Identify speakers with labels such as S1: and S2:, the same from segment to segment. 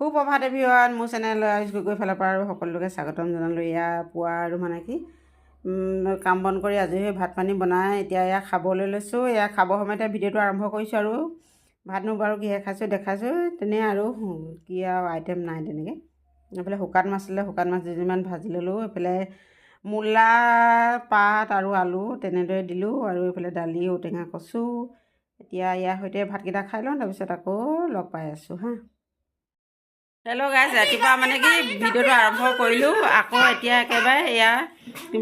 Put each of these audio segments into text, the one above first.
S1: সুপ্ৰভাত এভিৱান মোৰ চেনেল গৈ ফালৰ পৰা আৰু সকলোকে স্বাগতম জনালোঁ। এয়া পুৱা আৰু মানে কি কাম বন কৰি আজৰি হৈ ভাত পানী বনাই এতিয়া এয়া খাবলৈ লৈছোঁ। এয়া খাবৰ সময়তে ভিডিঅ'টো আৰম্ভ কৰিছোঁ আৰু। ভাতনো বাৰু কিহে খাইছোঁ দেখাইছোঁ তেনে আৰু কি আৰু আইটেম নাই তেনেকৈ। এইফালে শুকান মাছ আছিলে শুকান মাছ দুদিনমান ভাজি ল'লোঁ। এইফালে মূলা পাত আৰু আলু তেনেদৰে দিলোঁ আৰু এইফালে দালি ঔটেঙা কচু। এতিয়া ইয়াৰ সৈতে ভাতকেইটা খাই লওঁ তাৰপিছত আকৌ লগ পাই আছোঁ হা। হেল্ল' গাইজ ৰাতিপুৱা মানে কি ভিডিঅ'টো আৰম্ভ কৰিলোঁ আকৌ এতিয়া একেবাৰে এয়া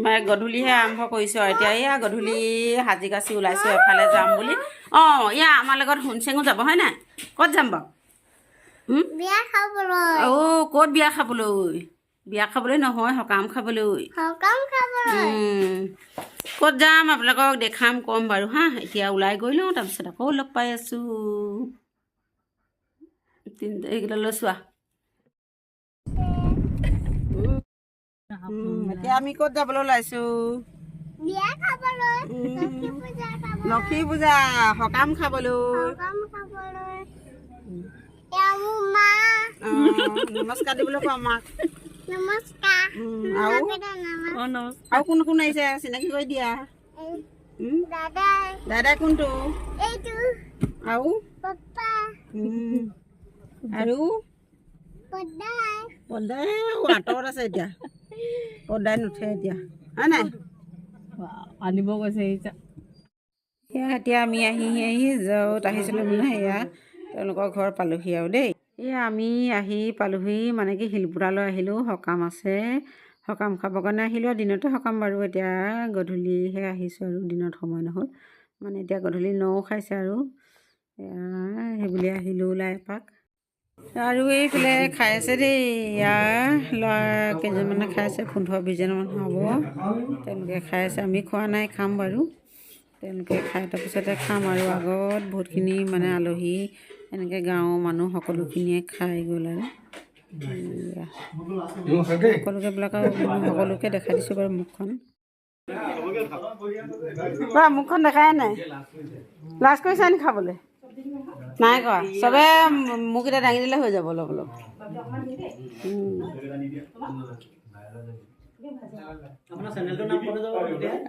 S1: মানে গধূলিহে আৰম্ভ কৰিছোঁ আৰু। এতিয়া এয়া গধূলি সাজি কাচি ওলাইছোঁ এফালে যাম বুলি। অঁ এয়া আমাৰ লগত হুনচেঙো যাব হয় নাই? ক'ত যাম বাৰু? অ' ক'ত বিয়া খাবলৈ? বিয়া খাবলৈ নহয় সকাম খাবলৈ। ক'ত যাম আপোনালোকক দেখাম ক'ম বাৰু হা? এতিয়া ওলাই গৈ লওঁ তাৰপিছত আকৌ লগ পাই আছোঁ। এইকেইটা লৈছোঁ আহ এতিয়া আমি ক'ত যাবলৈ ওলাইছোঁ? লক্ষী পূজা সকাম খাবলৈ। নমস্কাৰ দিবলৈ কোৱা আমাক
S2: নমস্কাৰ।
S1: উম, আৰু? কোন কোন আহিছে? চিনাকি কৰি দিয়া। দাদা কোনটো?
S2: এইটো।
S1: আৰু? আৰু আঁতৰত আছে এতিয়া। পদাই নুঠে এতিয়া। হয় নাই
S3: আনিব গৈছে
S1: এয়া এতিয়া আমি আহি আহি য'ত আহিছিলোঁ মানে এয়া তেওঁলোকৰ ঘৰ পালোহি আৰু দেই। এয়া আমি আহি পালোহি মানে কি শিলপুৰালৈ আহিলোঁ সকাম আছে। সকাম খাবৰ কাৰণে আহিলোঁ আৰু দিনতে সকাম বাৰু এতিয়া গধূলিহে আহিছোঁ আৰু দিনত সময় নহ'ল। মানে এতিয়া গধূলি নৌ খাইছে আৰু। সেইবুলি আহিলোঁ ওলাই এপাক। আৰু এইফালে খাই আছে দেই ইয়াৰ ল'ৰা কেইজনমানে খাই আছে পোন্ধৰ বিছজনমান হ'ব। তেওঁলোকে খাই আছে আমি খোৱা নাই খাম বাৰু। তেওঁলোকে খাই তাৰপিছতে খাম আৰু আগত বহুতখিনি মানে আলহী এনেকৈ গাঁৱৰ মানুহ সকলোখিনিয়ে খাই গ'ল আৰু। সকলোকে আৰু সকলোকে দেখাই দিছোঁ বাৰু মুখখন। মুখখন দেখাই নাই? লাজ কৰিছা নি খাবলৈ? নাই কৰা। চবে মোক এতিয়া দাঙি দিলে হৈ যাব অলপ অলপ।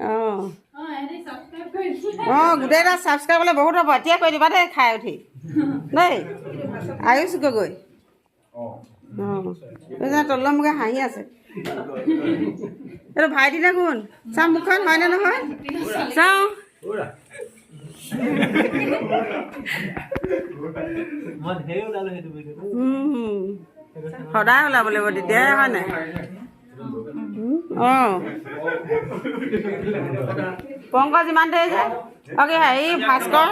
S1: অঁ। অঁ গোটেইকেইটা ছাবস্ক্ৰাইব কৰিলে বহুত হ'ব। এতিয়া কৰি দিবা দেই খাই উঠি। দেই। আয়ুষ গগৈ। অঁ। তললৈ মোকে হাঁহি আছে। এইটো ভাইটি নে কোন? চাওঁ মুখখন হয়নে নহয়? চাওঁ। সদায় ওলাব লাগিব তেতিয়াহে হয় নাই? অঁ। পংকজ যিমান দেৰি যে? অকে হেৰি ভাস্কৰ?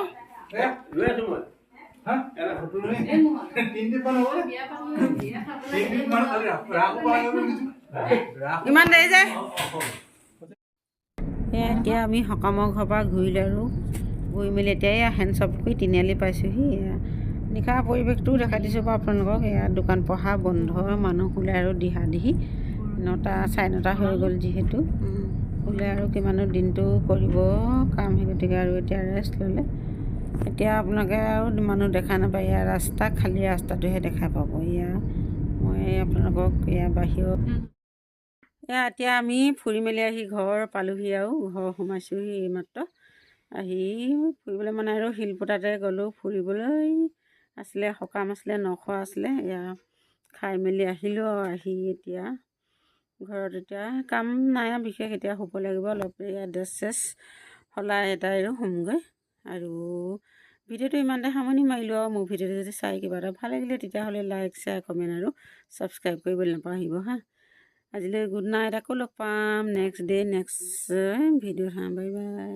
S1: ইমান দেৰি যে? এতিয়া আমি সকামৰ ঘৰৰ পৰা ঘূৰিলোঁ আৰু। ঘূৰি মেলি এতিয়া এয়া হেণ্ডশ্বপ কৰি তিনিআলি পাইছোঁহি নিশা পৰিৱেশটোও দেখাই দিছোঁ বাৰু আপোনালোকক এয়া দোকান পঢ়া বন্ধ মানুহ শুলে আৰু দিহা দিহি নটা চাৰে নটা হৈ গ'ল যিহেতু শুলে আৰু কিমানো দিনটো কৰিব কাম সেই গতিকে আৰু এতিয়া ৰেষ্ট ল'লে। এতিয়া আপোনালোকে আৰু মানুহ দেখা নাপায় এয়া ৰাস্তা খালী ৰাস্তাটোহে দেখা পাব এয়া মই আপোনালোকক এয়া বাহিৰত এয়া এতিয়া আমি ফুৰি মেলি আহি ঘৰ পালোহি আৰু ঘৰ সোমাইছোঁহি এইমাত্ৰ। আহি ফুৰিবলৈ মানে আৰু শিলপুটাতে গ'লোঁ ফুৰিবলৈ। আছিলে সকাম আছিলে নখোৱা আছিলে। এয়া খাই মেলি আহিলোঁ আৰু আহি এতিয়া ঘৰত। এতিয়া কাম নাই বিশেষ এতিয়া শুব লাগিব। অলপ এয়া ড্ৰেছ চেছ সলাই এটাই আৰু শুমগৈ। আৰু ভিডিঅ'টো ইমানতে সামৰণি মাৰিলোঁ আৰু মোৰ ভিডিঅ'টো যদি চাই কিবা এটা ভাল লাগিলে তেতিয়াহ'লে লাইক শ্বেয়াৰ কমেণ্ট আৰু ছাবস্ক্ৰাইব কৰিবলৈ নাপাহৰিব হা। আজিলৈ গুড নাইট আকৌ লগ পাম। নেক্সট ডে' নেক্সট ভিডিঅ'ত হা বাই বাই